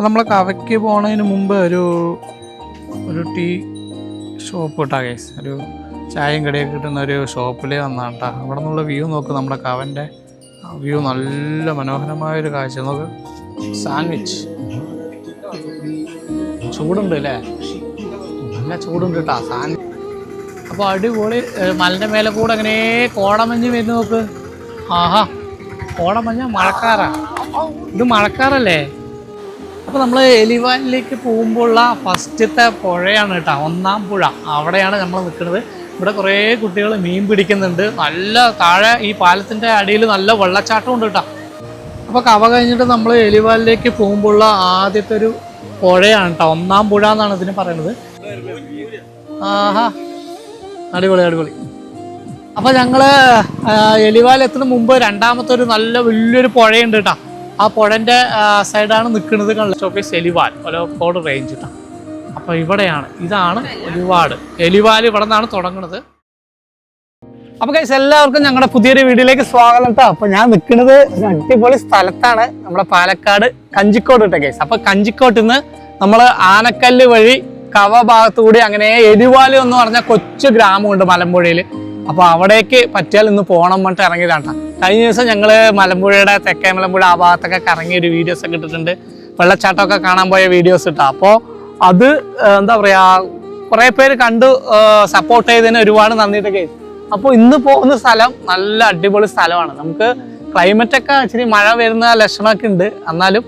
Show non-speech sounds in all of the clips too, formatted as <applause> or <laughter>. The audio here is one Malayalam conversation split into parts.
അപ്പോൾ നമ്മൾ കവയ്ക്ക് പോണതിന് മുമ്പ് ഒരു ഒരു ടീ ഷോപ്പ് കിട്ടാ കേസ് ഒരു ചായയും കടിയൊക്കെ കിട്ടുന്ന ഒരു ഷോപ്പിലേ വന്നാണ് കേട്ടോ അവിടെ നിന്നുള്ള വ്യൂ നോക്ക്. നമ്മുടെ കവന്റെ വ്യൂ നല്ല മനോഹരമായൊരു കാഴ്ച. നോക്ക്. സാൻഡ്വിച്ച്. ചൂടുണ്ട് അല്ലേ നല്ല ചൂടുണ്ട് കേട്ടോ സാൻഡ്വിച്ച് അപ്പോൾ അടിപൊളി മലന്റെ മേലെ കൂടെ അങ്ങനെ കോടമഞ്ഞ് വരുന്നു നോക്ക്. ആഹാ. കോടമഞ്ഞ മഴക്കാറാ. ഇത് മഴക്കാറല്ലേ? അപ്പോൾ നമ്മൾ എലിവാനിലേക്ക് പോകുമ്പോഴുള്ള ഫസ്റ്റത്തെ പുഴയാണ് കേട്ടോ ഒന്നാം പുഴ. അവിടെയാണ് നമ്മൾ നിൽക്കുന്നത് ഇവിടെ കുറേ കുട്ടികൾ മീൻ പിടിക്കുന്നുണ്ട്. നല്ല താഴെ ഈ പാലത്തിന്റെ അടിയിൽ നല്ല വെള്ളച്ചാട്ടം ഉണ്ട് കേട്ടോ. അപ്പോൾ കവ കഴിഞ്ഞിട്ട് നമ്മൾ എലിവാലിലേക്ക് പോകുമ്പോഴുള്ള ആദ്യത്തെ ഒരു പുഴയാണ് കേട്ടോ ഒന്നാം പുഴ എന്നാണ് ഇതിന് പറയുന്നത്. ആഹാ. അടിപൊളി അടിപൊളി. അപ്പോൾ ഞങ്ങൾ എലിവാലെത്തുന്ന മുമ്പ് രണ്ടാമത്തെ ഒരു നല്ല വലിയൊരു പുഴയുണ്ട് കേട്ടോ. ആ പുഴന്റെ സൈഡാണ് നിൽക്കുന്നത് ഓഫീസ് എലിവാൽ ഒലക്കോട് റേഞ്ച് അപ്പോൾ ഇവിടെയാണ് ഇതാണ് എലിവാട് എലിവാൽ ഇവിടെ നിന്നാണ് തുടങ്ങുന്നത്. അപ്പൊ കൈസ് എല്ലാവർക്കും ഞങ്ങളുടെ പുതിയൊരു വീഡിയോയിലേക്ക് സ്വാഗതം കേട്ടോ അപ്പൊ ഞാൻ നിൽക്കുന്നത് അടിപൊളി സ്ഥലത്താണ് നമ്മുടെ പാലക്കാട് കഞ്ചിക്കോട് കേട്ടോ കേസ് അപ്പൊ കഞ്ചിക്കോട്ട് നിന്ന് നമ്മൾ ആനക്കല്ല് വഴി കവ ഭാഗത്തുകൂടി അങ്ങനെ എരിവാലി എന്ന് പറഞ്ഞ കൊച്ചു ഗ്രാമമുണ്ട് മലമ്പുഴയിൽ അപ്പൊ അവിടേക്ക് പറ്റിയാൽ ഇന്ന് പോകണം പറഞ്ഞിട്ട് ഇറങ്ങിയതാണ്. കഴിഞ്ഞ ദിവസം ഞങ്ങൾ മലമ്പുഴയുടെ തെക്കേ മലമ്പുഴ ആ ഭാഗത്തൊക്കെ കറങ്ങിയ ഒരു വീഡിയോസ് ഒക്കെ ഇട്ടിട്ടുണ്ട്. വെള്ളച്ചാട്ടമൊക്കെ കാണാൻ പോയ വീഡിയോസ് ഇട്ടാ. അപ്പോൾ അത് എന്താ പറയാ കുറെ പേര് കണ്ടു സപ്പോർട്ട് ചെയ്തതിന് ഒരുപാട് നന്ദിയിട്ട് കേസ് അപ്പോൾ ഇന്ന് പോകുന്ന സ്ഥലം നല്ല അടിപൊളി സ്ഥലമാണ്. നമുക്ക് ക്ലൈമറ്റ് ഒക്കെ ഇച്ചിരി മഴ വരുന്ന ലക്ഷണമൊക്കെ ഉണ്ട്. എന്നാലും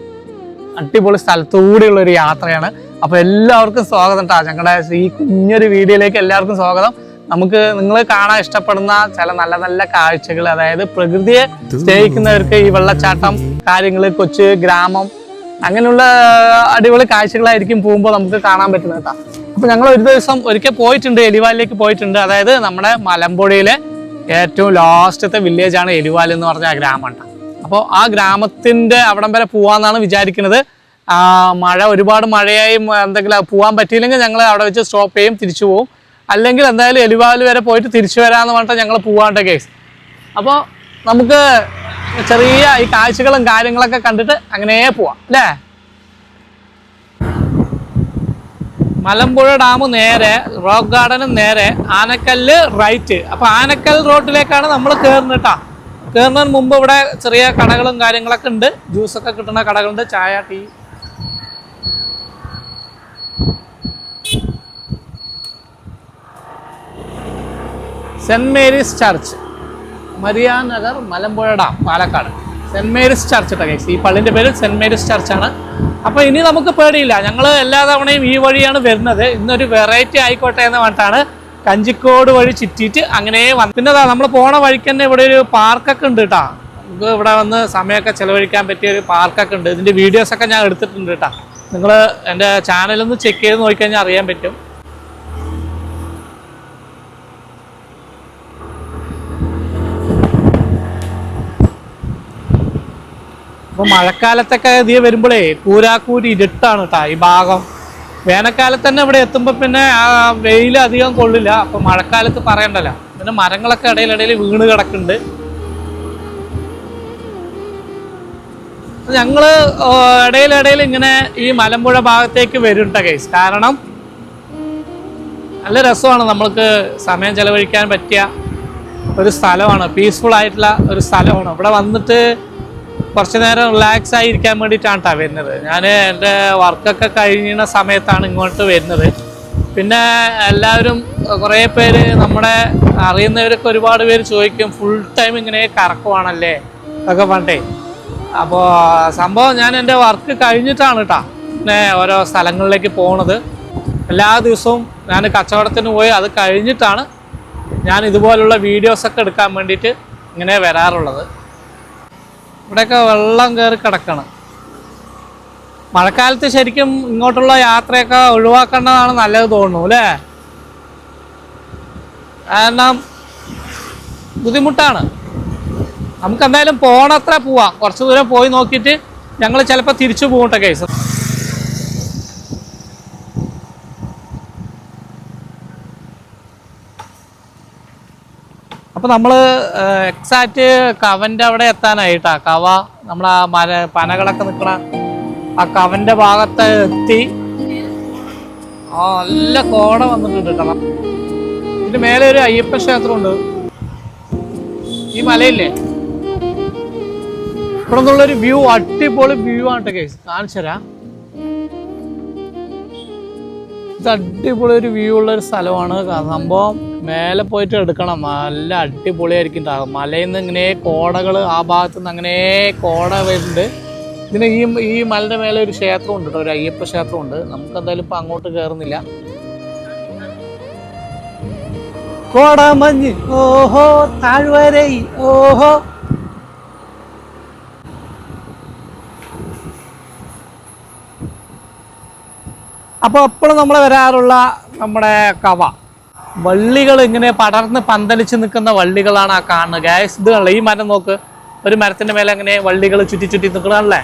അടിപൊളി സ്ഥലത്തൂടെയുള്ള ഒരു യാത്രയാണ്. അപ്പോൾ എല്ലാവർക്കും സ്വാഗതം കേട്ടോ ഞങ്ങളുടെ ഈ കുഞ്ഞൊരു വീഡിയോയിലേക്ക് എല്ലാവർക്കും സ്വാഗതം. നമുക്ക് നിങ്ങൾ കാണാൻ ഇഷ്ടപ്പെടുന്ന ചില നല്ല നല്ല കാഴ്ചകൾ അതായത് പ്രകൃതിയെ സ്നേഹിക്കുന്നവർക്ക് ഈ വെള്ളച്ചാട്ടം കാര്യങ്ങൾ കൊച്ച് ഗ്രാമം അങ്ങനെയുള്ള അടിപൊളി കാഴ്ചകളായിരിക്കും പോകുമ്പോൾ നമുക്ക് കാണാൻ പറ്റുന്നത് കേട്ടോ. അപ്പൊ ഞങ്ങൾ ഒരു ദിവസം ഒരിക്കൽ പോയിട്ടുണ്ട് എലിവാലിലേക്ക് പോയിട്ടുണ്ട്. അതായത് നമ്മുടെ മലമ്പുഴയിലെ ഏറ്റവും ലാസ്റ്റത്തെ വില്ലേജ് ആണ് എലിവാൽ എന്ന് പറഞ്ഞ ആ ഗ്രാമം അപ്പോൾ ആ ഗ്രാമത്തിന്റെ അവിടം വരെ പോവാന്നാണ് വിചാരിക്കുന്നത്. മഴ ഒരുപാട് മഴയായും എന്തെങ്കിലും പോവാൻ പറ്റിയില്ലെങ്കിൽ ഞങ്ങൾ അവിടെ വെച്ച് സ്റ്റോപ്പ് ചെയ്യും തിരിച്ചു പോകും അല്ലെങ്കിൽ എന്തായാലും എലിവാൽ വരെ പോയിട്ട് തിരിച്ചു വരാമെന്ന് പറഞ്ഞിട്ട് ഞങ്ങൾ പോവാണ്ട കേസ് അപ്പോൾ നമുക്ക് ചെറിയ ഈ കാഴ്ചകളും കാര്യങ്ങളൊക്കെ കണ്ടിട്ട് അങ്ങനെ പോവാം അല്ലേ? മലമ്പുഴ ഡാം നേരെ റോക്ക് ഗാർഡനും നേരെ ആനക്കല്ല് റൈറ്റ് അപ്പോൾ ആനക്കൽ റോഡിലേക്കാണ് നമ്മൾ കയറുന്നത് കേട്ടോ കയറുന്നതിന് മുമ്പ് ഇവിടെ ചെറിയ കടകളും കാര്യങ്ങളൊക്കെ ഉണ്ട്. ജ്യൂസൊക്കെ കിട്ടുന്ന കടകളുണ്ട്. ചായ tea saint Mary's church Marianagar Malampuzha dam Palakkad. Saint Mary's church കേട്ടോ. ഈ പള്ളിന്റെ പേര് സെന്റ് മേരീസ് ചർച്ചാണ് അപ്പോൾ ഇനി നമുക്ക് പേടിയില്ല. ഞങ്ങൾ എല്ലാ തവണയും ഈ വഴിയാണ് വരുന്നത്. ഇന്നൊരു വെറൈറ്റി ആയിക്കോട്ടെ എന്ന് പറഞ്ഞിട്ടാണ് കഞ്ചിക്കോട് വഴി ചുറ്റിയിട്ട് അങ്ങനെ വന്നു പിന്നെ നമ്മൾ പോണ വഴിക്ക് തന്നെ ഇവിടെ ഒരു പാർക്കൊക്കെ ഉണ്ട് കേട്ടോ നമുക്ക് ഇവിടെ വന്ന് സമയമൊക്കെ ചിലവഴിക്കാൻ പറ്റിയ ഒരു പാർക്കൊക്കെ ഉണ്ട്. ഇതിന്റെ വീഡിയോസൊക്കെ ഞാൻ എടുത്തിട്ടുണ്ട് കേട്ടോ നിങ്ങൾ എന്റെ ചാനലൊന്ന് ചെക്ക് ചെയ്ത് നോക്കിക്കഴിഞ്ഞാൽ അറിയാൻ പറ്റും. അപ്പൊ മഴക്കാലത്തൊക്കെ ഇതേ വരുമ്പോഴേ കൂരാക്കൂരി ഇരുട്ടാണ് കേട്ടോ ഈ ഭാഗം. വേനൽക്കാലത്ത് തന്നെ ഇവിടെ എത്തുമ്പോൾ പിന്നെ ആ വെയിൽ അധികം കൊള്ളില്ല. അപ്പൊ മഴക്കാലത്ത് പറയണ്ടല്ലോ. പിന്നെ മരങ്ങളൊക്കെ ഇടയിലിടയിൽ വീണ് കിടക്കുന്നുണ്ട്. ഞങ്ങൾ ഇടയിലിടയിൽ ഇങ്ങനെ ഈ മലമ്പുഴ ഭാഗത്തേക്ക് വരും കേട്ടോ കേസ് കാരണം നല്ല രസമാണ് നമ്മൾക്ക് സമയം ചെലവഴിക്കാൻ പറ്റിയ ഒരു സ്ഥലമാണ്. പീസ്ഫുൾ ആയിട്ടുള്ള ഒരു സ്ഥലമാണ്. ഇവിടെ വന്നിട്ട് കുറച്ച് നേരം റിലാക്സ് ആയിരിക്കാൻ വേണ്ടിയിട്ടാണ് കേട്ടോ വരുന്നത്. ഞാൻ എന്റെ വർക്കൊക്കെ കഴിഞ്ഞ സമയത്താണ് ഇങ്ങോട്ട് വരുന്നത്. പിന്നെ എല്ലാവരും കുറേ പേര് നമ്മുടെ അറിയുന്നവരൊക്കെ ഒരുപാട് പേര് ചോദിക്കും ഫുൾ ടൈം ഇങ്ങനെ കറക്കുവാണല്ലേ? ഒക്കെ പണ്ടേ. അപ്പോൾ സംഭവം ഞാൻ എന്റെ വർക്ക് കഴിഞ്ഞിട്ടാണ് കേട്ടോ പിന്നെ ഓരോ സ്ഥലങ്ങളിലേക്ക് പോണത്. എല്ലാ ദിവസവും ഞാൻ കച്ചവടത്തിന് പോയി അത് കഴിഞ്ഞിട്ടാണ് ഞാൻ ഇതുപോലുള്ള വീഡിയോസൊക്കെ എടുക്കാൻ വേണ്ടിയിട്ട് ഇങ്ങനെ വരാറുള്ളത്. ഇവിടെയൊക്കെ വെള്ളം കയറി കിടക്കണം. മഴക്കാലത്ത് ശരിക്കും ഇങ്ങോട്ടുള്ള യാത്രയൊക്കെ ഒഴിവാക്കേണ്ടതാണ് നല്ലത് തോന്നുന്നു അല്ലേ? കാരണം ബുദ്ധിമുട്ടാണ്. നമുക്ക് എന്തായാലും പോണത്ര പോവാം. കുറച്ച് ദൂരം പോയി നോക്കിയിട്ട് ഞങ്ങൾ ചിലപ്പോൾ തിരിച്ചു പോകട്ടെ കേസ്. അപ്പൊ നമ്മൾ എക്സാക്റ്റ് കവന്റെ അവിടെ എത്താനായിട്ടാ. കവ നമ്മൾ ആ മര പനകളൊക്കെ നിൽക്കണ ആ കവന്റെ ഭാഗത്ത് എത്തി. ആ നല്ല കോട വന്നിട്ടുണ്ട് കേട്ടോ. ഇതിന് മേലെ ഒരു അയ്യപ്പ ക്ഷേത്രമുണ്ട്. ഈ മലയില്ലേ? ഇവിടെ നിന്നുള്ളൊരു വ്യൂ അടിപൊളി വ്യൂ ആണ് കേസ് കാണിച്ചു തരാം ഇത് അടിപൊളി ഒരു വ്യൂ ഉള്ള ഒരു സ്ഥലമാണ്. സംഭവം മേലെ പോയിട്ട് എടുക്കണം. നല്ല അടിപൊളിയായിരിക്കും ഉണ്ടാകും മലയിൽ നിന്ന് ഇങ്ങനെ കോടകൾ ആ ഭാഗത്തു നിന്ന് അങ്ങനെ കോട വരുന്നുണ്ട്. ഇതിന് ഈ ഈ മലയുടെ മേലെ ഒരു ക്ഷേത്രം ഉണ്ട് കേട്ടോ ഒരു അയ്യപ്പ ക്ഷേത്രം ഉണ്ട്. നമുക്ക് എന്തായാലും ഇപ്പം അങ്ങോട്ട് കയറുന്നില്ല കോടമഞ്ഞ് ഓഹോ താഴ്വരൈ ഓഹോ. അപ്പോൾ എപ്പോഴും നമ്മൾ വരാറുള്ള നമ്മുടെ കവ. വള്ളികൾ ഇങ്ങനെ പടർന്ന് പന്തലിച്ച് നിൽക്കുന്ന വള്ളികളാണ് ആ കാണുന്നത്. ഗ്യാസ് ഇത് ഈ മരം നോക്ക്. ഒരു മരത്തിന്റെ മേലെ അങ്ങനെ വള്ളികൾ ചുറ്റി ചുറ്റി നിൽക്കണല്ലേ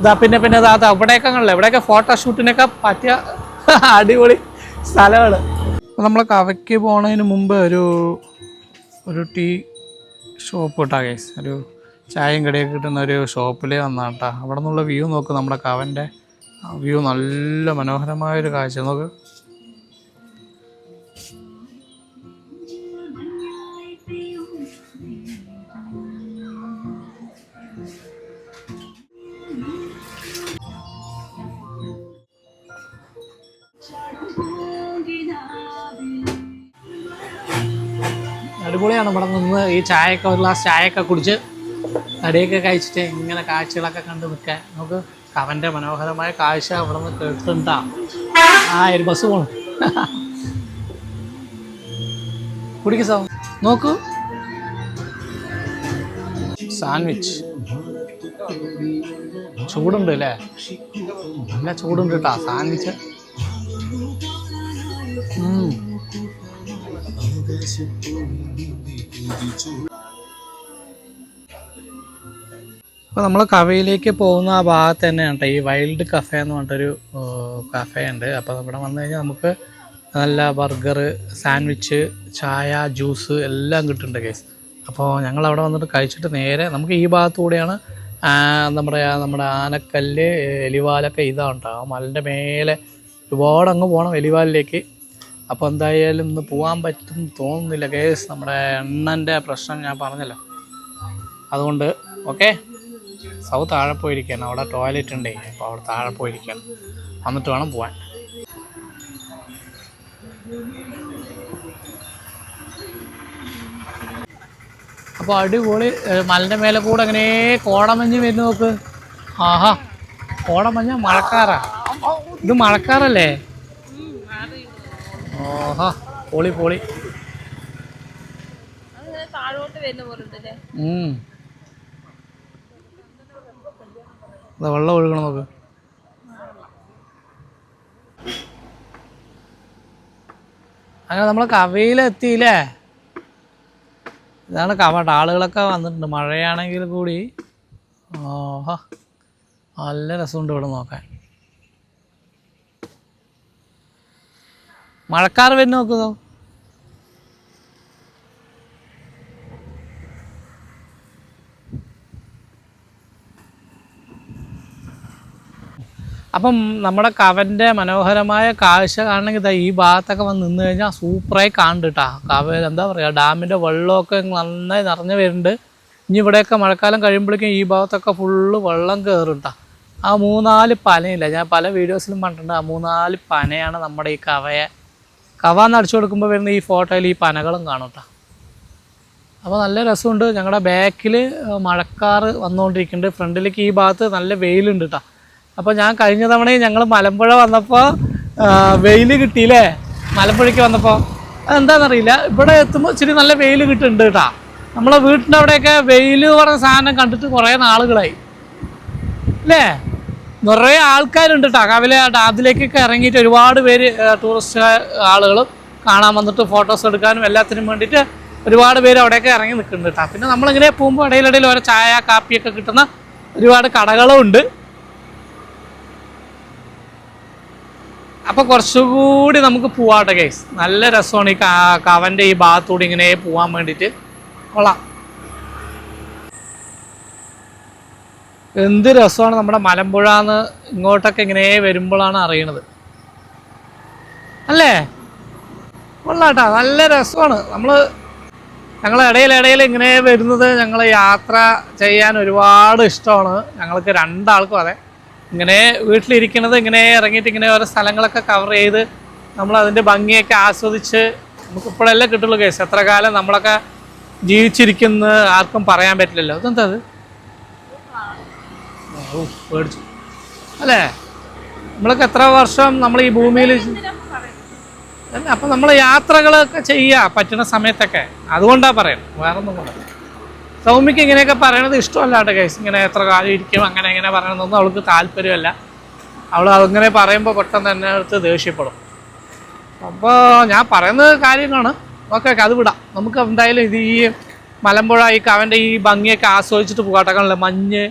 ഇതാ പിന്നെ പിന്നെ ഇതാ അത് അവിടെയൊക്കെ എവിടെയൊക്കെ ഇവിടെയൊക്കെ ഫോട്ടോഷൂട്ടിനൊക്കെ പറ്റിയ <laughs> അടിപൊളി സ്ഥലമാണ്. നമ്മൾ കവയ്ക്ക് പോണതിന് മുമ്പ് ഒരു ഒരു ടീ ഷോപ്പ് കേട്ടോ ഗൈസ് ഒരു ചായയും കടിയൊക്കെ കിട്ടുന്ന ഒരു ഷോപ്പിൽ വന്നാട്ടാ. അവിടെ നിന്നുള്ള വ്യൂ നോക്ക് നമ്മുടെ കവന്റെ വ്യൂ നല്ല മനോഹരമായൊരു കാഴ്ച. നോക്ക്. അടിപൊളിയാണ്. ഇവിടെ നിന്ന് ഈ ചായയൊക്കെ ഒരു ഗ്ലാസ് ചായയൊക്കെ കുടിച്ച് കടിയൊക്കെ കഴിച്ചിട്ട് ഇങ്ങനെ കാഴ്ചകളൊക്കെ കണ്ട് നിൽക്കാൻ. നമുക്ക് കവന്റെ മനോഹരമായ കാഴ്ച അവിടെ നിന്ന് കേട്ടിട്ടുണ്ടാ. ആ ഒരു ബസ് പോണു. കുടിക്ക് സോ. നോക്കൂ. സാൻഡ്വിച്ച് ചൂടുണ്ട് അല്ലേ? നല്ല ചൂടുണ്ട് കേട്ടോ സാൻഡ്വിച്ച് ഉം. അപ്പോൾ നമ്മൾ കവയിലേക്ക് പോകുന്ന ആ ഭാഗത്ത് തന്നെയാണ് കേട്ടോ ഈ വൈൽഡ് കഫേ എന്ന് പറഞ്ഞിട്ടൊരു കഫേ ഉണ്ട്. അപ്പോൾ ഇവിടെ വന്നു കഴിഞ്ഞാൽ നമുക്ക് നല്ല ബർഗർ സാൻഡ്വിച്ച് ചായ ജ്യൂസ് എല്ലാം കിട്ടുന്നുണ്ട് കേസ് അപ്പോൾ ഞങ്ങൾ അവിടെ വന്നിട്ട് കഴിച്ചിട്ട് നേരെ നമുക്ക് ഈ ഭാഗത്തുകൂടെയാണ് നമ്മുടെ നമ്മുടെ ആനക്കല്ല് എലിവാലൊക്കെ ഇതാണ് കേട്ടോ ആ മലന്റെ മേലെ ഒരുപാട് അങ്ങ് പോകണം എലിവാലിലേക്ക്. അപ്പോൾ എന്തായാലും ഇന്ന് പോകാൻ പറ്റും തോന്നുന്നില്ല കേസ് നമ്മുടെ എണ്ണന്റെ പ്രശ്നം ഞാൻ പറഞ്ഞല്ലോ. അതുകൊണ്ട് ഓക്കെ? സൗ താഴെ പോയിരിക്കുകയാണ് അവിടെ ടോയ്ലറ്റ് ഉണ്ടേ. അപ്പോൾ അവിടെ താഴെ പോയിരിക്കുകയാണ് വന്നിട്ട് വേണം പോവാൻ. അപ്പോൾ അടിപൊളി മലിന്റെ മേലെ കൂടെ അങ്ങനെ കോടമഞ്ഞ് വരുന്നു നോക്ക്. ആഹാ കോടമഞ്ഞ മഴക്കാറാ. ഇത് മഴക്കാറല്ലേ? ഓഹാ പൊളി പൊളി. താഴോട്ട് വരുന്ന പോലെ ഉണ്ടല്ലേ ദാ വെള്ളം ഒഴുകണം നോക്ക് അങ്ങനെ നമ്മൾ കവയിലെത്തിയില്ലേ? ഇതാണ് കവട്ട ആളുകളൊക്കെ വന്നിട്ടുണ്ട്. മഴയാണെങ്കിൽ കൂടി ഓഹ നല്ല രസമുണ്ട് ഇവിടെ നോക്കാൻ. മഴക്കാർ വരുന്ന നോക്കുന്നോ അപ്പം നമ്മുടെ കവന്റെ മനോഹരമായ കാഴ്ച കാണണമെങ്കിൽ ഈ ഭാഗത്തൊക്കെ വന്ന് നിന്ന് കഴിഞ്ഞാൽ സൂപ്പറായി കാണുന്നുണ്ട് കേട്ടോ. കവ എന്താ പറയുക ഡാമിന്റെ വെള്ളമൊക്കെ നന്നായി നിറഞ്ഞു വരുന്നുണ്ട്. ഇനി ഇവിടെയൊക്കെ മഴക്കാലം കഴിയുമ്പോഴേക്കും ഈ ഭാഗത്തൊക്കെ ഫുള്ള് വെള്ളം കയറുണ്ടാ ആ മൂന്നാൽ പനയില്ല ഞാൻ പല വീഡിയോസിലും കണ്ടിട്ടുണ്ട് ആ മൂന്നാൽ പനയാണ് നമ്മുടെ ഈ കവയെ. കവ എന്ന് അടിച്ചു കൊടുക്കുമ്പോൾ വരുന്ന ഈ ഫോട്ടോയിൽ ഈ പനകളും കാണും കേട്ടോ. അപ്പോൾ നല്ല രസമുണ്ട് ഞങ്ങളുടെ ബാക്കിൽ മഴക്കാറ് വന്നുകൊണ്ടിരിക്കുന്നുണ്ട്. ഫ്രണ്ടിലേക്ക് ഈ ഭാഗത്ത് നല്ല വെയിലുണ്ട് കേട്ടോ. അപ്പോൾ ഞാൻ കഴിഞ്ഞ തവണയും ഞങ്ങൾ മലമ്പുഴ വന്നപ്പോൾ വെയിൽ കിട്ടിയില്ലേ? മലമ്പുഴയ്ക്ക് വന്നപ്പോൾ അതെന്താണെന്നറിയില്ല ഇവിടെ എത്തുമ്പോൾ ഇച്ചിരി നല്ല വെയിൽ കിട്ടുന്നുണ്ട് കേട്ടോ. നമ്മളെ വീട്ടിന്റെ അവിടെയൊക്കെ വെയിൽ പറഞ്ഞ സാധനം കണ്ടിട്ട് കുറേ നാളുകളായി. അല്ലേ? നിറയെ ആൾക്കാരുണ്ട് കേട്ടോ. കവിലെ അതിലേക്കൊക്കെ ഇറങ്ങിയിട്ട് ഒരുപാട് പേര് ടൂറിസ്റ്റ് ആളുകളും കാണാൻ വന്നിട്ട് ഫോട്ടോസ് എടുക്കാനും എല്ലാത്തിനും വേണ്ടിയിട്ട് ഒരുപാട് പേര് അവിടെയൊക്കെ ഇറങ്ങി നിൽക്കുന്നുണ്ട് കേട്ടോ. പിന്നെ നമ്മളിങ്ങനെ പോകുമ്പോൾ ഇടയിലിടയിൽ ഓരോ ചായ കാപ്പിയൊക്കെ കിട്ടുന്ന ഒരുപാട് കടകളും ഉണ്ട്. അപ്പോൾ കുറച്ചുകൂടി നമുക്ക് പോവാട്ടെ കേസ് നല്ല രസമാണ് ഈ കവന്റെ ഈ ഭാഗത്തൂടെ ഇങ്ങനെ പോവാൻ വേണ്ടിയിട്ട്. കൊള്ളാം. എന്ത് രസമാണ് നമ്മുടെ മലമ്പുഴ എന്ന് ഇങ്ങോട്ടൊക്കെ ഇങ്ങനെ വരുമ്പോഴാണ് അറിയണത്. അല്ലേ? കൊള്ളാട്ടാ നല്ല രസമാണ്. നമ്മൾ ഞങ്ങൾ ഇടയിൽ ഇടയിൽ ഇങ്ങനെ വരുന്നത് ഞങ്ങൾ യാത്ര ചെയ്യാൻ ഒരുപാട് ഇഷ്ടമാണ്. ഞങ്ങൾക്ക് രണ്ടാൾക്കും അതെ. ഇങ്ങനെ വീട്ടിലിരിക്കുന്നത് ഇങ്ങനെ ഇറങ്ങിയിട്ട് ഇങ്ങനെ ഓരോ സ്ഥലങ്ങളൊക്കെ കവർ ചെയ്ത് നമ്മൾ അതിന്റെ ഭംഗിയൊക്കെ ആസ്വദിച്ച് നമുക്ക് ഇപ്പോഴല്ലേ കിട്ടുള്ളൂ കേസ് എത്ര കാലം നമ്മളൊക്കെ ജീവിച്ചിരിക്കുന്ന ആർക്കും പറയാൻ പറ്റില്ലല്ലോ. അതെന്താ അത്? ഓ പേടിച്ചു. അല്ലേ? നമ്മളൊക്കെ എത്ര വർഷം നമ്മൾ ഈ ഭൂമിയിൽ അപ്പം നമ്മൾ യാത്രകളൊക്കെ ചെയ്യുക പറ്റുന്ന സമയത്തൊക്കെ. അതുകൊണ്ടാണ് പറയാം വേറെ ഒന്നും കൊണ്ടല്ല. സൗമ്യക്ക് ഇങ്ങനെയൊക്കെ പറയണത് ഇഷ്ടമല്ല കേട്ടോ കേസ് ഇങ്ങനെ എത്ര കാലം ഇരിക്കും അങ്ങനെ ഇങ്ങനെ പറയണതൊന്നും അവൾക്ക് താല്പര്യമല്ല. അവൾ അങ്ങനെ പറയുമ്പോൾ പെട്ടെന്ന് എന്നെ അടുത്ത് ദേഷ്യപ്പെടും. അപ്പോൾ ഞാൻ പറയുന്നത് കാര്യങ്ങളാണ്. ഓക്കെ അത് വിടാം. നമുക്ക് എന്തായാലും ഇത് ഈ മലമ്പുഴ ഈ കവന്റെ ഈ ഭംഗിയൊക്കെ ആസ്വദിച്ചിട്ട് പോകാട്ടക്കാണല്ലോ മഞ്ഞ്.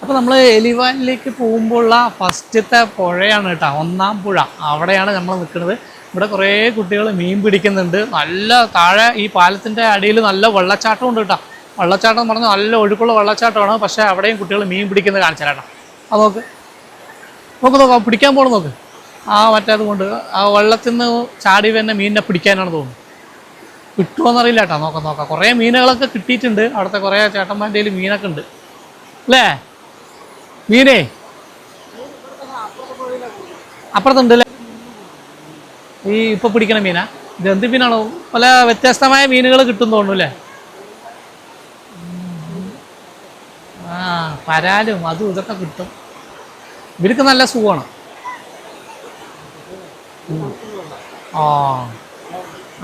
അപ്പോൾ നമ്മൾ എലിവാനിലേക്ക് പോകുമ്പോഴുള്ള ഫസ്റ്റത്തെ പുഴയാണ് കേട്ടോ ഒന്നാം പുഴ. അവിടെയാണ് നമ്മൾ നിൽക്കുന്നത്. ഇവിടെ കുറേ കുട്ടികൾ മീൻ പിടിക്കുന്നുണ്ട്. നല്ല താഴെ ഈ പാലത്തിന്റെ അടിയിൽ നല്ല വെള്ളച്ചാട്ടം ഉണ്ട് കേട്ടോ. വെള്ളച്ചാട്ടം എന്ന് പറഞ്ഞാൽ നല്ല ഒഴുക്കുള്ള വെള്ളച്ചാട്ടമാണ്. പക്ഷേ അവിടെയും കുട്ടികൾ മീൻ പിടിക്കുന്നത് കാണിച്ചാൽ കേട്ടോ. അത് നോക്ക്. നോക്ക് നോക്കാം. പിടിക്കാൻ പോകണം നോക്ക്. ആ മറ്റേത് കൊണ്ട് ആ വെള്ളത്തിൽ നിന്ന് ചാടി തന്നെ മീനിനെ പിടിക്കാനാണ് തോന്നുന്നത്. കിട്ടുമോന്നറിയില്ല കേട്ടോ. നോക്കാം നോക്കാം. കുറേ മീനുകളൊക്കെ കിട്ടിയിട്ടുണ്ട്. അവിടുത്തെ കുറേ ചേട്ടന്മാരുടെ കയ്യിൽ മീനൊക്കെ ഉണ്ട്. അല്ലേ? മീനേ? അപ്പുറത്തുണ്ട് അല്ലേ? ഈ ഇപ്പൊ പിടിക്കണ മീനാ? ഇത് എന്ത് മീനാണോ? പല വ്യത്യസ്തമായ മീനുകൾ കിട്ടും തോന്നുന്നു ആ പരാലും അതും ഇതൊക്കെ കിട്ടും. ഇവർക്ക് നല്ല സുഖമാണ്. ആ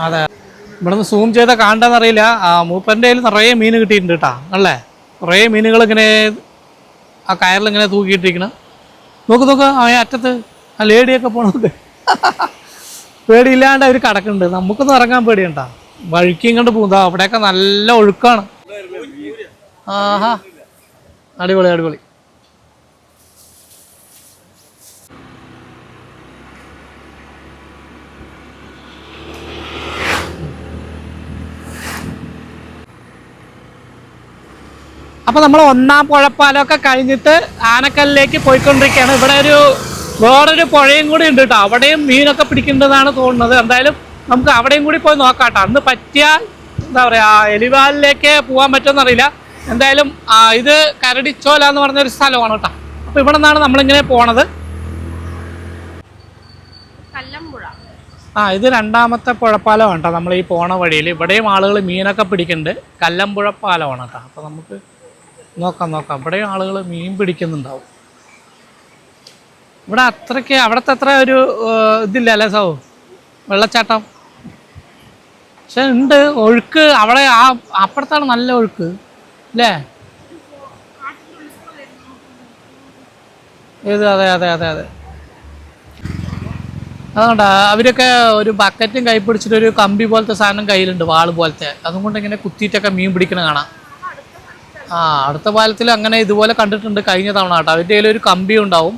അതെ. ഇവിടെ നിന്ന് സൂം ചെയ്താൽ കാണണ്ടെന്നറിയില്ല ആ മൂപ്പന്റെ കയ്യിൽ നിറയെ മീൻ കിട്ടിയിട്ടുണ്ട് കേട്ടാ അല്ലേ? കുറേ മീനുകൾ ഇങ്ങനെ ആ കയറിൽ ഇങ്ങനെ തൂക്കിയിട്ടിരിക്കണം. നോക്ക് നോക്ക്. ആ അറ്റത്ത് ആ ലേഡിയൊക്കെ പോണത് <laughs> പേടിയില്ലാണ്ട് അവർ കിടക്കുന്നുണ്ട് നമുക്കൊന്നും ഇറങ്ങാൻ പേടിയണ്ട. വഴുക്കിയും കണ്ട് പോകുന്നതാ അവിടെയൊക്കെ നല്ല ഒഴുക്കാണ്. ആഹാ. അടിപൊളി അടിപൊളി. അപ്പൊ നമ്മൾ ഒന്നാം പുഴപ്പാലമൊക്കെ കഴിഞ്ഞിട്ട് ആനക്കല്ലിലേക്ക് പോയിക്കൊണ്ടിരിക്കുകയാണ്. ഇവിടെ ഒരു വേറൊരു പുഴയും കൂടി ഉണ്ട് കേട്ടോ അവിടെയും മീനൊക്കെ പിടിക്കേണ്ടതാണ് തോന്നുന്നത്. എന്തായാലും നമുക്ക് അവിടെയും കൂടി പോയി നോക്കാം കേട്ടോ അന്ന് പറ്റിയാൽ എന്താ പറയാ എലിവാലിലേക്ക് പോകാൻ പറ്റുമെന്ന് അറിയില്ല എന്തായാലും ഇത് കരടിച്ചോല എന്ന് പറഞ്ഞൊരു സ്ഥലമാണ് കേട്ടോ അപ്പൊ ഇവിടെ നിന്നാണ് നമ്മളിങ്ങനെ പോണത്. ആ ഇത് രണ്ടാമത്തെ പുഴപ്പാലമാണ് കേട്ടോ നമ്മൾ ഈ പോണ വഴിയിൽ. ഇവിടെയും ആളുകൾ മീനൊക്കെ പിടിക്കുന്നുണ്ട്. കല്ലമ്പുഴ പാലമാണ് കേട്ടോ അപ്പോൾ നമുക്ക് നോക്കാം നോക്കാം. ഇവിടെയും ആളുകൾ മീൻ പിടിക്കുന്നുണ്ടാവും. ഇവിടെ അത്രയ്ക്ക് അവിടുത്തെ അത്ര ഒരു ഇതില്ല അല്ലേ സൗ വെള്ളച്ചാട്ടം. പക്ഷെ ഉണ്ട് ഒഴുക്ക് അവിടെ ആ അപ്പുറത്താണ് നല്ല ഒഴുക്ക് അല്ലേ? ഏത് അതെ അതെ അതെ അതെ. അതുകൊണ്ടാ അവരൊക്കെ ഒരു ബക്കറ്റും കൈ പിടിച്ചിട്ട് ഒരു കമ്പി പോലത്തെ സാധനം കയ്യിലുണ്ട് വാൾ പോലത്തെ. അതും കൊണ്ട് ഇങ്ങനെ കുത്തിയിട്ടൊക്കെ മീൻ പിടിക്കണ കാണാം. ആ അടുത്ത പാലത്തിൽ അങ്ങനെ ഇതുപോലെ കണ്ടിട്ടുണ്ട് കഴിഞ്ഞ തവണ കേട്ടോ. അവരുടെ കയ്യിൽ ഒരു കമ്പി ഉണ്ടാവും.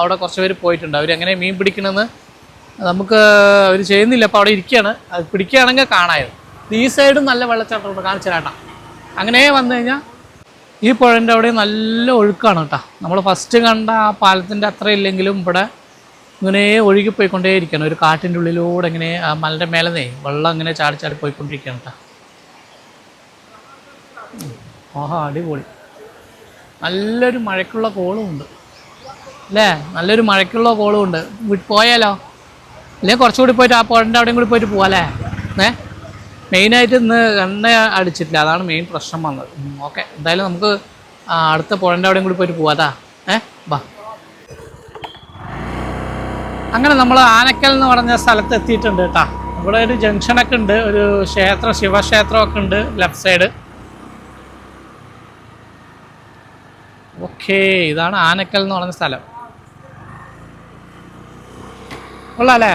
അവിടെ കുറച്ച് പേര് പോയിട്ടുണ്ട്. അവർ എങ്ങനെ മീൻ പിടിക്കണമെന്ന് നമുക്ക് അവർ ചെയ്യുന്നില്ല. അപ്പോൾ അവിടെ ഇരിക്കുകയാണ്. അത് പിടിക്കുകയാണെങ്കിൽ കാണായത്. ഈ സൈഡും നല്ല വെള്ളച്ചാട്ടമുണ്ട്. കാണിച്ചു തരാട്ടാ അങ്ങനെ വന്നു കഴിഞ്ഞാൽ ഈ പുഴന്റെ അവിടെ നല്ല ഒഴുക്കാണ് കേട്ടോ. നമ്മൾ ഫസ്റ്റ് കണ്ട ആ പാലത്തിന്റെ അത്ര ഇല്ലെങ്കിലും ഇവിടെ ഇങ്ങനെ ഒഴുകി പോയിക്കൊണ്ടേയിരിക്കുകയാണ്. ഒരു കാട്ടിന്റെ ഉള്ളിലൂടെ ഇങ്ങനെ ആ മലന്റെ മേലെ വെള്ളം ഇങ്ങനെ ചാടി ചാടി പോയിക്കൊണ്ടിരിക്കുകയാണ് കേട്ടോ. ആഹാ അടിപൊളി. നല്ലൊരു മഴയ്ക്കുള്ള കോളും ഉണ്ട്. അല്ലേ? നല്ലൊരു മഴയ്ക്കുള്ള കോളും ഉണ്ട്. പോയാലോ? അല്ലെങ്കിൽ കുറച്ചുകൂടി പോയിട്ട് ആ പുഴന്റെ അവിടെയും കൂടി പോയിട്ട് പോവാല്ലേ? ഏ? മെയിനായിട്ട് ഇന്ന് എണ്ണ അടിച്ചിട്ടില്ല. അതാണ് മെയിൻ പ്രശ്നം വന്നത്. ഓക്കെ. എന്തായാലും നമുക്ക് അടുത്ത പുഴന്റെ അവിടെയും കൂടി പോയിട്ട് പോവാതാ. ഏ? ബാ അങ്ങനെ നമ്മൾ ആനക്കൽ എന്ന് പറഞ്ഞ സ്ഥലത്ത് എത്തിയിട്ടുണ്ട് കേട്ടോ. ഇവിടെ ഒരു ജംഗ്ഷനൊക്കെ ഉണ്ട്. ഒരു ക്ഷേത്രം ശിവക്ഷേത്രമൊക്കെ ഉണ്ട് ലെഫ്റ്റ് സൈഡ്. ഓക്കേ ഇതാണ് ആനക്കൽ എന്ന് പറയുന്ന സ്ഥലം. കൊള്ളാല്ലേ?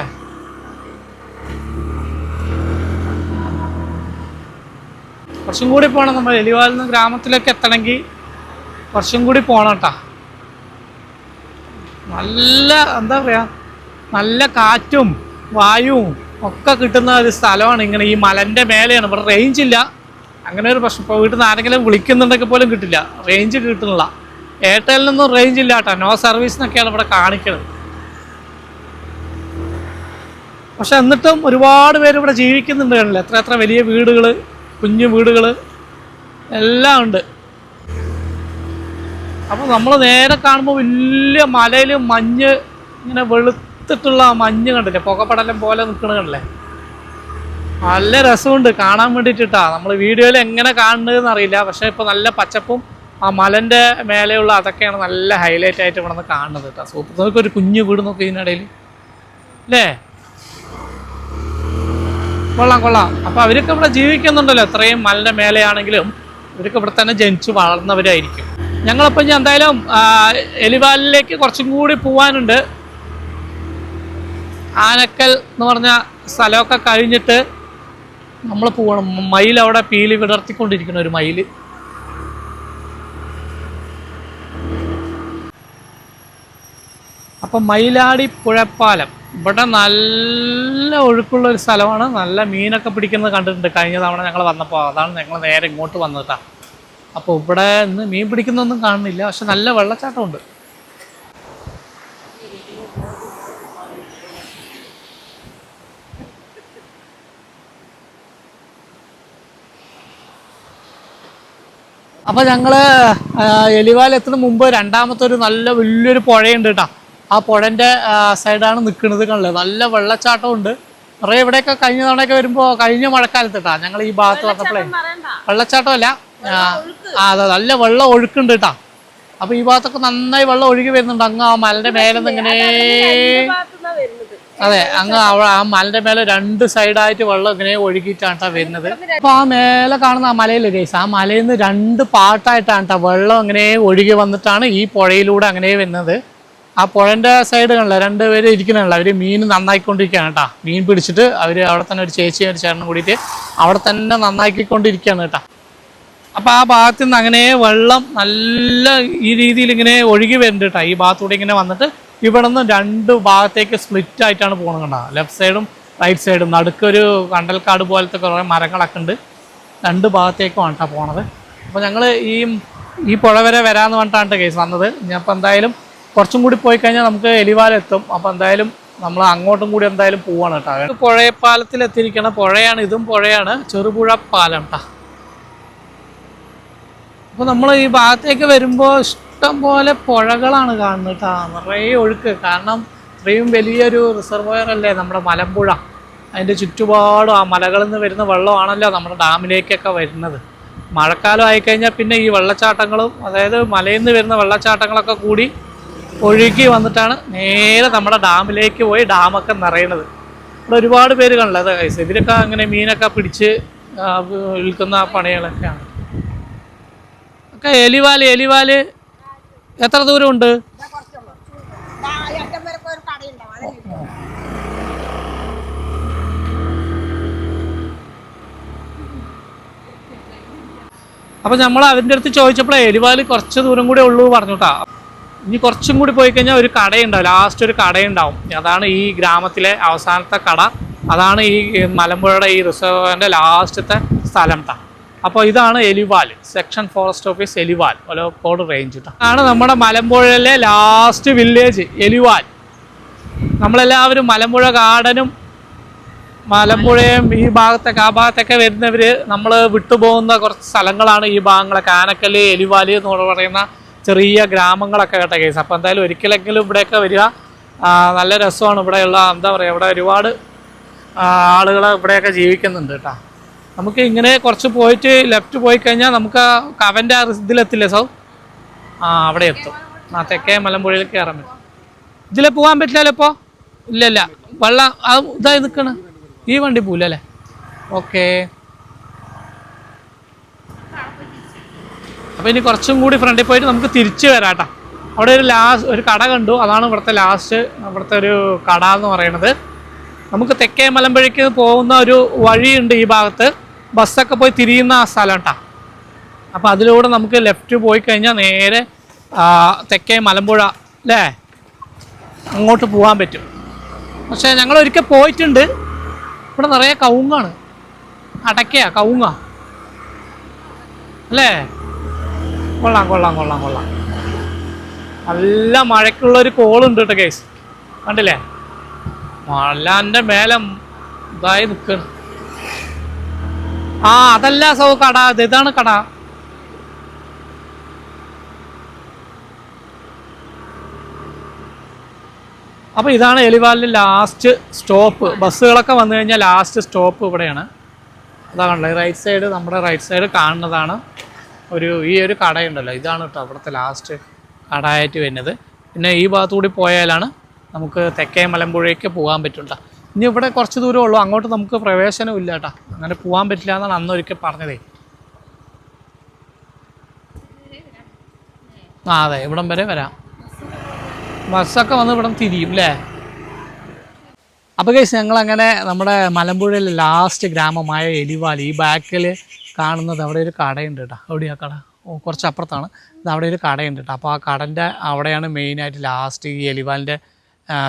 കുറച്ചും കൂടി പോകണം നമ്മൾ. എലിവാലിൽ നിന്ന് ഗ്രാമത്തിലേക്ക് എത്തണമെങ്കിൽ കുറച്ചും കൂടി പോകണം കേട്ടാ. നല്ല എന്താ പറയുക നല്ല കാറ്റും വായുവും ഒക്കെ കിട്ടുന്ന ഒരു സ്ഥലമാണ് ഇങ്ങനെ ഈ മലന്റെ മേലെയാണ്. ഇവിടെ റേഞ്ച് ഇല്ല. അങ്ങനെ ഒരു പ്രശ്നം. ഇപ്പോൾ വീട്ടിൽ നിന്ന് ആരെങ്കിലും വിളിക്കുന്നുണ്ടെങ്കിൽ പോലും കിട്ടില്ല. റേഞ്ച് കിട്ടുന്നില്ല. എയർടെലിനൊന്നും റേഞ്ച് ഇല്ല കേട്ടോ. നോ സർവീസ് എന്നൊക്കെയാണ് ഇവിടെ കാണിക്കുന്നത് പക്ഷെ എന്നിട്ടും ഒരുപാട് പേര് ഇവിടെ ജീവിക്കുന്നുണ്ട് കാണില്ല എത്ര എത്ര വലിയ വീടുകൾ കുഞ്ഞു വീടുകൾ എല്ലാം ഉണ്ട്. അപ്പോൾ നമ്മൾ നേരെ കാണുമ്പോൾ വലിയ മലയിൽ മഞ്ഞ് ഇങ്ങനെ വെളുത്തിട്ടുള്ള മഞ്ഞ് കണ്ടില്ലേ? പുകപ്പടലം പോലെ നിൽക്കണ കണ്ടില്ലേ? നല്ല രസമുണ്ട്. കാണാൻ വേണ്ടിയിട്ടാ. നമ്മൾ വീഡിയോയിൽ എങ്ങനെ കാണുന്നതെന്ന് അറിയില്ല. പക്ഷേ ഇപ്പോൾ നല്ല പച്ചപ്പും ആ മലന്റെ മേലെയുള്ള അതൊക്കെയാണ് നല്ല ഹൈലൈറ്റ് ആയിട്ട് ഇവിടെ നിന്ന് കാണുന്നത് കേട്ടോ. സൂപ്പർ. നമുക്ക് ഒരു കുഞ്ഞു വീട് നോക്കി ഇതിനിടയിൽ. അല്ലേ? കൊള്ളാം കൊള്ളാം. അപ്പോൾ അവരൊക്കെ ഇവിടെ ജീവിക്കുന്നുണ്ടല്ലോ. എത്രയും മലന്റെ മേലെയാണെങ്കിലും ഇവർക്ക് ഇവിടെ തന്നെ ജനിച്ചു വളർന്നവരായിരിക്കും. ഞങ്ങളിപ്പോൾ ഇനി എന്തായാലും എലിവാലിലേക്ക് കുറച്ചും കൂടി പോവാനുണ്ട്. ആനക്കൽ എന്ന് പറഞ്ഞ സ്ഥലമൊക്കെ കഴിഞ്ഞിട്ട് നമ്മൾ പോകണം മയിൽ അവിടെ പീലി വിടർത്തിക്കൊണ്ടിരിക്കുന്ന ഒരു മയിൽ. അപ്പം മയിലാടി പുഴപ്പാലം. ഇവിടെ നല്ല ഒഴുക്കുള്ള ഒരു സ്ഥലമാണ്. നല്ല മീനൊക്കെ പിടിക്കുന്നത് കണ്ടിട്ടുണ്ട്. കഴിഞ്ഞ തവണ ഞങ്ങൾ വന്നപ്പോൾ അതാണ് ഞങ്ങൾ നേരെ ഇങ്ങോട്ട് വന്നത് അപ്പോൾ ഇവിടെ നിന്ന് മീൻ പിടിക്കുന്നൊന്നും കാണുന്നില്ല. പക്ഷെ നല്ല വെള്ളച്ചാട്ടമുണ്ട്. അപ്പോൾ ഞങ്ങൾ എലിവാൽ എത്തുന്ന മുമ്പ് രണ്ടാമത്തെ ഒരു നല്ല വലിയൊരു പുഴയുണ്ട് കേട്ടോ ആ പുഴന്റെ സൈഡാണ് നിൽക്കുന്നത് കണ്ടത്. നല്ല വെള്ളച്ചാട്ടമുണ്ട്. കുറേ ഇവിടെയൊക്കെ കഴിഞ്ഞ തവണയൊക്കെ വരുമ്പോൾ കഴിഞ്ഞ മഴക്കാലത്ത് കേട്ടോ ഞങ്ങൾ ഈ ഭാഗത്ത് വന്നപ്പോഴേ വെള്ളച്ചാട്ടമല്ല. ആ അതെ നല്ല വെള്ളം ഒഴുക്കുണ്ട് കേട്ടാ അപ്പൊ ഈ ഭാഗത്തൊക്കെ നന്നായി വെള്ളം ഒഴുകി വരുന്നുണ്ട്. അങ്ങ് ആ മലന്റെ മേലെ ഇങ്ങനെ അതെ അങ്ങ് ആ മലന്റെ മേലെ രണ്ട് സൈഡായിട്ട് വെള്ളം ഇങ്ങനെ ഒഴുകിയിട്ടാണ് ട്ടോ വരുന്നത്. അപ്പൊ ആ മേലെ കാണുന്ന ആ മലയിൽ കേസ് ആ മലയിൽ നിന്ന് രണ്ട് പാട്ടായിട്ടാണ് ട്ടോ വെള്ളം ഇങ്ങനെ ഒഴുകി വന്നിട്ടാണ് ഈ പുഴയിലൂടെ അങ്ങനെ വരുന്നത്. ആ പുഴന്റെ സൈഡ് കണ്ടില്ല രണ്ടുപേര് ഇരിക്കുന്നുണ്ടല്ലോ. അവർ മീൻ നന്നാക്കിക്കൊണ്ടിരിക്കുകയാണ് കേട്ടോ. മീൻ പിടിച്ചിട്ട് അവർ അവിടെ തന്നെ ഒരു ചേച്ചി ഒരു ചേട്ടനും കൂടിയിട്ട് അവിടെ തന്നെ നന്നാക്കിക്കൊണ്ടിരിക്കുകയാണ് കേട്ടോ. അപ്പോൾ ആ ഭാഗത്തു നിന്ന് അങ്ങനെ വെള്ളം നല്ല ഈ രീതിയിൽ ഇങ്ങനെ ഒഴുകി വരുന്നുണ്ട് കേട്ടോ. ഈ ഭാഗത്തൂടെ ഇങ്ങനെ വന്നിട്ട് ഇവിടെ നിന്ന് രണ്ട് ഭാഗത്തേക്ക് സ്പ്ലിറ്റ് ആയിട്ടാണ് പോകുന്നത് കണ്ടോ? ലെഫ്റ്റ് സൈഡും റൈറ്റ് സൈഡും നടുക്കൊരു കണ്ടൽക്കാട് പോലത്തെ കുറേ മരങ്ങളൊക്കെ ഉണ്ട്. രണ്ട് ഭാഗത്തേക്കുമാണ് കേട്ടോ പോണത്. അപ്പോൾ ഞങ്ങൾ ഈ ഈ പുഴ വരെ വരാമെന്ന് പറഞ്ഞിട്ടാണ് കേസ് വന്നത്. ഞാൻ അപ്പോൾ എന്തായാലും കുറച്ചും കൂടി പോയി കഴിഞ്ഞാൽ നമുക്ക് എലിവാലെത്തും. അപ്പോൾ എന്തായാലും നമ്മൾ അങ്ങോട്ടും കൂടി എന്തായാലും പോവാണ് കേട്ടോ. പുഴയപ്പാലത്തിൽ എത്തിയിരിക്കണ പുഴയാണ് ഇതും പുഴയാണ്. ചെറുപുഴ പാലം കേട്ടോ അപ്പോൾ നമ്മൾ ഈ ഭാഗത്തേക്ക് വരുമ്പോൾ ഇഷ്ടം പോലെ പുഴകളാണ് കാണുന്നത് കേട്ടോ നിറയെ ഒഴുക്ക്. കാരണം ഇത്രയും വലിയൊരു റിസർവോയർ അല്ലേ നമ്മുടെ മലമ്പുഴ. അതിന്റെ ചുറ്റുപാടും ആ മലകളിൽ നിന്ന് വരുന്ന വെള്ളമാണല്ലോ നമ്മുടെ ഡാമിലേക്കൊക്കെ വരുന്നത്. മഴക്കാലം ആയിക്കഴിഞ്ഞാൽ പിന്നെ ഈ വെള്ളച്ചാട്ടങ്ങളും അതായത് മലയിൽ നിന്ന് വരുന്ന വെള്ളച്ചാട്ടങ്ങളൊക്കെ കൂടി ഒഴുകി വന്നിട്ടാണ് നേരെ നമ്മുടെ ഡാമിലേക്ക് പോയി ഡാമൊക്കെ നിറയുന്നത് ഇവിടെ ഒരുപാട് പേര് കണ്ടത് അതെ guys. ഇവരൊക്കെ അങ്ങനെ മീനൊക്കെ പിടിച്ച് വിൽക്കുന്ന പണികളൊക്കെയാണ്. ഒക്കെ എലിവാൽ എലിവാൽ. എത്ര ദൂരമുണ്ട്? അപ്പൊ നമ്മൾ അവന്റെ അടുത്ത് ചോദിച്ചപ്പോഴേ എലിവാൽ കുറച്ച് ദൂരം കൂടെ ഉള്ളൂ പറഞ്ഞുട്ടാ. ഇനി കുറച്ചും കൂടി പോയി കഴിഞ്ഞാൽ ഒരു കടയുണ്ടാവും. ലാസ്റ്റ് ഒരു കടയുണ്ടാവും. അതാണ് ഈ ഗ്രാമത്തിലെ അവസാനത്തെ കട. അതാണ് ഈ മലമ്പുഴയുടെ ഈ റിസർവറിന്റെ ലാസ്റ്റത്തെ സ്ഥലം കേട്ടോ അപ്പോൾ ഇതാണ് Elival section forest office Elival Olakkode range കേട്ടോ ആണ് നമ്മുടെ മലമ്പുഴയിലെ ലാസ്റ്റ് വില്ലേജ് എലിവാൽ നമ്മളെല്ലാവരും മലമ്പുഴ ഗാർഡനും മലമ്പുഴയും ഈ ഭാഗത്തൊക്കെ ആ ഭാഗത്തൊക്കെ വരുന്നവർ നമ്മൾ വിട്ടുപോകുന്ന കുറച്ച് സ്ഥലങ്ങളാണ് ഈ ഭാഗങ്ങളൊക്കെ. ആനക്കല്ല് എലിവാൽ എന്ന് പറയുന്ന ചെറിയ ഗ്രാമങ്ങളൊക്കെ കേട്ട കേസ്. അപ്പോൾ എന്തായാലും ഒരിക്കലെങ്കിലും ഇവിടെയൊക്കെ വരിക. നല്ല രസമാണ് ഇവിടെയുള്ള എന്താ പറയുക ഇവിടെ ഒരുപാട് ആളുകൾ ഇവിടെയൊക്കെ ജീവിക്കുന്നുണ്ട് കേട്ടോ. നമുക്ക് ഇങ്ങനെ കുറച്ച് പോയിട്ട് ലെഫ്റ്റ് പോയി കഴിഞ്ഞാൽ നമുക്ക് കവന്റെ ഇതിലെത്തില്ലേ സൗ? ആ അവിടെ എത്തും. ആ തെക്കേ മലമ്പുഴയിൽ കയറാൻ പറ്റും. ഇതിൽ പോകാൻ പറ്റില്ലല്ലോ ഇപ്പോൾ ഇല്ല ഇല്ല. വെള്ളം ഇതായി നിൽക്കണ ഈ വണ്ടി പോവില്ലല്ലേ ഓക്കെ. അപ്പോൾ ഇനി കുറച്ചും കൂടി ഫ്രണ്ടിൽ പോയിട്ട് നമുക്ക് തിരിച്ചു വരാം അവിടെ ഒരു ലാസ്റ്റ് ഒരു കട കണ്ടു. അതാണ് ഇവിടുത്തെ ലാസ്റ്റ് ഇവിടുത്തെ ഒരു കട എന്ന് പറയുന്നത്. നമുക്ക് തെക്കേ മലമ്പഴയ്ക്ക് പോകുന്ന ഒരു വഴിയുണ്ട് ഈ ഭാഗത്ത്. ബസ്സൊക്കെ പോയി തിരിയുന്ന ആ സ്ഥലം കേട്ടോ അപ്പോൾ അതിലൂടെ നമുക്ക് ലെഫ്റ്റ് പോയി കഴിഞ്ഞാൽ നേരെ തെക്കേ മലമ്പുഴ അല്ലേ? അങ്ങോട്ട് പോകാൻ പറ്റും. പക്ഷേ ഞങ്ങൾ ഒരിക്കൽ പോയിട്ടുണ്ട്. ഇവിടെ നിറയെ കവുങ്ങാണ്. അടയ്ക്കയാ കവുങ്ങാ. അല്ലേ? കൊള്ളാം കൊള്ളാം കൊള്ളാം കൊള്ളാം. നല്ല മഴയ്ക്കുള്ള ഒരു കോൾ ഉണ്ട് കേട്ടോ കേസ് കണ്ടില്ലേ? മലാന്റെ മേലെ ഇതായി നിൽക്കണം ആ അതല്ല സൗ കട. ഇത് ഇതാണ് കട. അപ്പോൾ ഇതാണ് എലിവാലിന്റെ ലാസ്റ്റ് സ്റ്റോപ്പ് ബസ്സുകളൊക്കെ വന്നു കഴിഞ്ഞാൽ ലാസ്റ്റ് സ്റ്റോപ്പ് ഇവിടെയാണ്. അതാണല്ലേ റൈറ്റ് സൈഡ് നമ്മുടെ റൈറ്റ് സൈഡ് കാണുന്നതാണ്. ഒരു ഈ ഒരു കടയുണ്ടല്ലോ ഇതാണ് കേട്ടോ അവിടുത്തെ ലാസ്റ്റ് കടയായിട്ട് വരുന്നത്. പിന്നെ ഈ ഭാഗത്തുകൂടി പോയാലാണ് നമുക്ക് തെക്കേ മലമ്പുഴയ്ക്ക് പോകാൻ പറ്റുണ്ട ഇനി ഇവിടെ കുറച്ച് ദൂരമേ ഉള്ളൂ അങ്ങോട്ട് നമുക്ക് പ്രവേശനം ഇല്ല കേട്ടോ അങ്ങനെ പോകാൻ പറ്റില്ല എന്നാണ് അന്നൊരിക്കൽ പറഞ്ഞതേ. ആ അതെ ഇവിടം വരെ വരാം. ബസ്സൊക്കെ വന്ന് ഇവിടം തിരിയും അല്ലേ അപ്പോൾ കേസ് ഞങ്ങളങ്ങനെ നമ്മുടെ മലമ്പുഴയിലെ ലാസ്റ്റ് ഗ്രാമമായ എലിവാലി ഈ ബാക്കിൽ കാണുന്നത് അവിടെ ഒരു കടയുണ്ട് കേട്ടോ എവിടെയാ കട? കുറച്ച് അപ്പുറത്താണ് ഇത് അവിടെ ഒരു കടയുണ്ട് കേട്ടോ അപ്പോൾ ആ കടന്റെ അവിടെയാണ് മെയിനായിട്ട് ലാസ്റ്റ് ഈ എലിവാലിന്റെ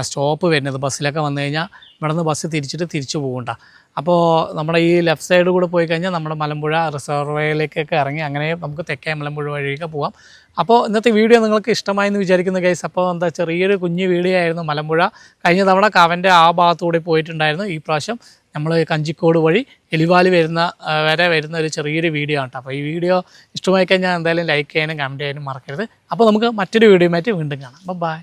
സ്റ്റോപ്പ് വരുന്നത്. ബസ്സിലൊക്കെ വന്നു കഴിഞ്ഞാൽ ഇവിടെ നിന്ന് ബസ് തിരിച്ചിട്ട് തിരിച്ചു പോകണ്ട അപ്പോൾ നമ്മുടെ ഈ ലെഫ്റ്റ് സൈഡ് കൂടെ പോയി കഴിഞ്ഞാൽ നമ്മുടെ മലമ്പുഴ റിസർവേയിലേക്കൊക്കെ ഇറങ്ങി അങ്ങനെ നമുക്ക് തെക്കേ മലമ്പുഴ വഴിയൊക്കെ പോകാം അപ്പോൾ ഇന്നത്തെ വീഡിയോ നിങ്ങൾക്ക് ഇഷ്ടമായി എന്ന് വിചാരിക്കുന്ന കേസ് അപ്പോൾ എന്താ ചെറിയൊരു കുഞ്ഞു വീഡിയോ ആയിരുന്നു മലമ്പുഴ. കഴിഞ്ഞ തവണ കവന്റെ ആ ഭാഗത്തൂടെ പോയിട്ടുണ്ടായിരുന്നു. ഈ പ്രാവശ്യം നമ്മൾ കഞ്ചിക്കോട് വഴി എലിവാലി വരുന്ന വരെ വരുന്ന ഒരു ചെറിയൊരു വീഡിയോ ആണ് അപ്പോൾ ഈ വീഡിയോ ഇഷ്ടമായി കഴിഞ്ഞാൽ എന്തായാലും ലൈക്ക് ചെയ്യാനും കമന്റ് ചെയ്യാനും മറക്കരുത്. അപ്പോൾ നമുക്ക് മറ്റൊരു വീഡിയോ വീഡിയോയുമായിട്ട് വീണ്ടും കാണാം. ബൈ